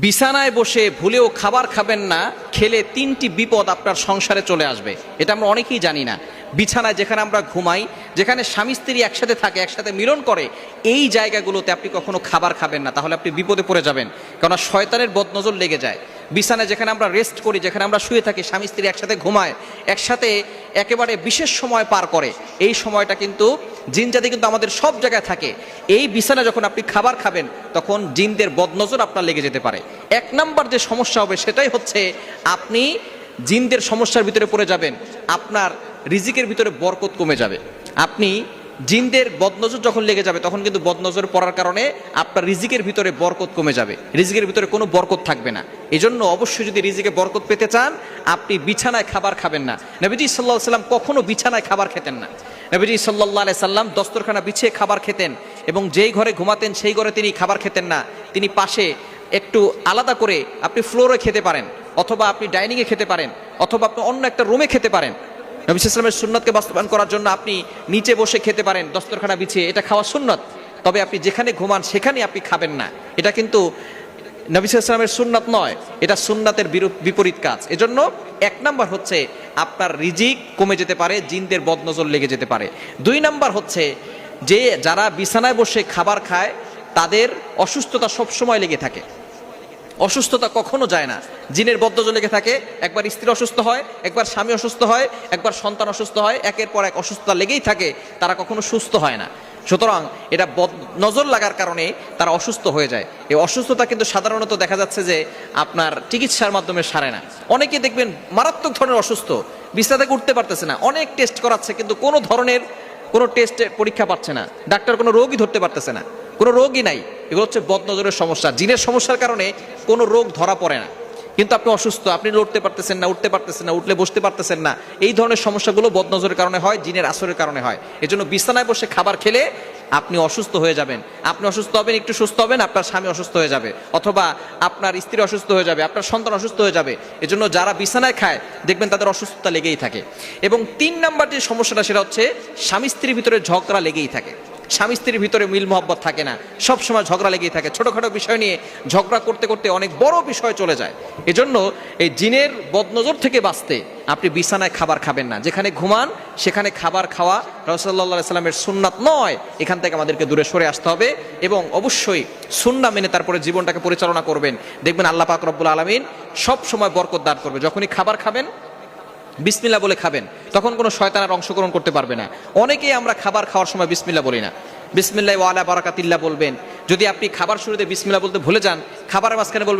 বিছানায় বসে ভুলেও খাবার খাবেন না, খেলে তিনটি বিপদ আপনার সংসারে চলে আসবে। এটা আমরা অনেকেই জানি না। বিছানায় যেখানে আমরা ঘুমাই, যেখানে স্বামী স্ত্রী একসাথে থাকে, একসাথে মিলন করে, এই জায়গাগুলোতে আপনি কখনো খাবার খাবেন না। তাহলে আপনি বিপদে পড়ে যাবেন। কেননা শয়তানের বদনজর লেগে যায়। বিছানায় যেখানে আমরা রেস্ট করি, যেখানে আমরা শুয়ে থাকি, স্বামী স্ত্রী একসাথে ঘুমায়, একসাথে একেবারে বিশেষ সময় পার করে। এই সময়টা কিন্তু জিন জাতি কিন্তু আমাদের সব জায়গায় থাকে। এই বিছানা যখন আপনি খাবার খাবেন, তখন জিনদের বদনজর আপনার লেগে যেতে পারে। এক নাম্বার যে সমস্যা হবে, সেটাই হচ্ছে আপনি জিনদের সমস্যার ভিতরে পড়ে যাবেন। আপনার রিজিকের ভিতরে বরকত কমে যাবে। আপনি জিনদের বদনজর যখন লেগে যাবে, তখন কিন্তু বদনজর পড়ার কারণে আপনার রিজিকের ভিতরে বরকত কমে যাবে। রিজিকের ভিতরে কোনো বরকত থাকবে না। এজন্য অবশ্যই যদি রিজিকে বরকত পেতে চান, আপনি বিছানায় খাবার খাবেন না। নবীজি সাল্লাহ সাল্লাম কখনো বিছানায় খাবার খেতেন না। নবীজি সাল্লাহ আলাই সাল্লাম দস্তরখানা বিছিয়ে খাবার খেতেন এবং যেই ঘরে ঘুমাতেন, সেই ঘরে তিনি খাবার খেতেন না। তিনি পাশে একটু আলাদা করে আপনি ফ্লোরে খেতে পারেন, অথবা আপনি ডাইনিংয়ে খেতে পারেন, অথবা আপনি অন্য একটা রুমে খেতে পারেন। নবী ইসলামের সুন্নতকে বাস্তবায়ন করার জন্য আপনি নিচে বসে খেতে পারেন, দস্তরখানা বিছিয়ে। এটা খাওয়া সুন্নত। তবে আপনি যেখানে ঘুমান সেখানে আপনি খাবেন না। এটা কিন্তু নবী সুন্নত নয়। এটা সুন্নাতের বিপরীত কাজ। এজন্য এক নাম্বার হচ্ছে আপনার রিজিক কমে যেতে পারে, জিনদের বদনজর লেগে যেতে পারে। দুই নাম্বার হচ্ছে যে যারা বিছানায় বসে খাবার খায়, তাদের অসুস্থতা সবসময় লেগে থাকে। অসুস্থতা কখনো যায় না। জিনের বদ্ধজ লেগে থাকে, একবার স্ত্রী অসুস্থ হয়, একবার স্বামী অসুস্থ হয়, একবার সন্তান অসুস্থ হয়, একের পর এক অসুস্থতা লেগেই থাকে, তারা কখনো সুস্থ হয় না। সুতরাং এটা নজর লাগার কারণে তারা অসুস্থ হয়ে যায়। এই অসুস্থতা কিন্তু সাধারণত দেখা যাচ্ছে যে আপনার চিকিৎসার মাধ্যমে সারে না। অনেকে দেখবেন মারাত্মক ধরনের অসুস্থ, বিছনা থেকে উঠতে পারতেছে না। অনেক টেস্ট করাচ্ছে, কিন্তু কোনো ধরনের কোনো টেস্টে পরীক্ষা পাচ্ছে না। ডাক্তার কোনো রোগই ধরতে পারতেছে না। কোনো রোগই নাই। এগুলো হচ্ছে বদনজরের সমস্যা। জিনের সমস্যার কারণে কোনো রোগ ধরা পড়ে না। কিন্তু আপনি অসুস্থ, আপনি লড়তে পারতেছেন না, উঠতে পারতেছেন না, উঠলে বসতে পারতেছেন না, এই ধরনের সমস্যাগুলো বদনজরের কারণে হয়, জিনের আসরের কারণে হয়। এজন্য বিছানায় বসে খাবার খেলে আপনি অসুস্থ হয়ে যাবেন। আপনি অসুস্থ হবেন, একটু সুস্থ হবেন, আপনার স্বামী অসুস্থ হয়ে যাবে। অথবা আপনার স্ত্রী অসুস্থ হয়ে যাবে, আপনার সন্তান অসুস্থ হয়ে যাবে। এজন্য যারা বিছানায় খায়, দেখবেন তাদের অসুস্থতা লেগেই থাকে। এবং তিন নাম্বার যে সমস্যাটা, সেটা হচ্ছে স্বামী স্ত্রীর ভিতরে ঝগড়া লেগেই থাকে। স্বামী স্ত্রীর ভিতরে মিল মোহব্বত থাকে না। সব সময় ঝগড়া লেগেই থাকে। ছোটখাটো বিষয় নিয়ে ঝগড়া করতে করতে অনেক বড় বিষয় চলে যায়। এজন্য এই জিনের বদনজর থেকে বাঁচতে আপনি বিছানায় খাবার খাবেন না। যেখানে ঘুমান, সেখানে খাবার খাওয়া রসল্লা সাল্লামের সুন্নাত নয়। এখান থেকে আমাদেরকে দূরে সরে আসতে হবে এবং অবশ্যই সুন্না মেনে তারপরে জীবনটাকে পরিচালনা করবেন। দেখবেন আল্লাহ পাক রব্বুল আলমিন সব সময় বরকত দান করবে। যখনই খাবার খাবেন বিসমিল্লা বলে খাবেন, তখন কোনো শয়তানার অংশগ্রহণ করতে পারবে না। অনেকেই আমরা খাবার খাওয়ার সময় বিসমিল্লা বলি না। বিসমিল্লা ওয়ালা বারাকাতিল্লা বলবেন। যদি আপনি খাবার শুরুতে বিসমিল্লা বলতে ভুলে যান, খাবারের মাঝখানে বলবেন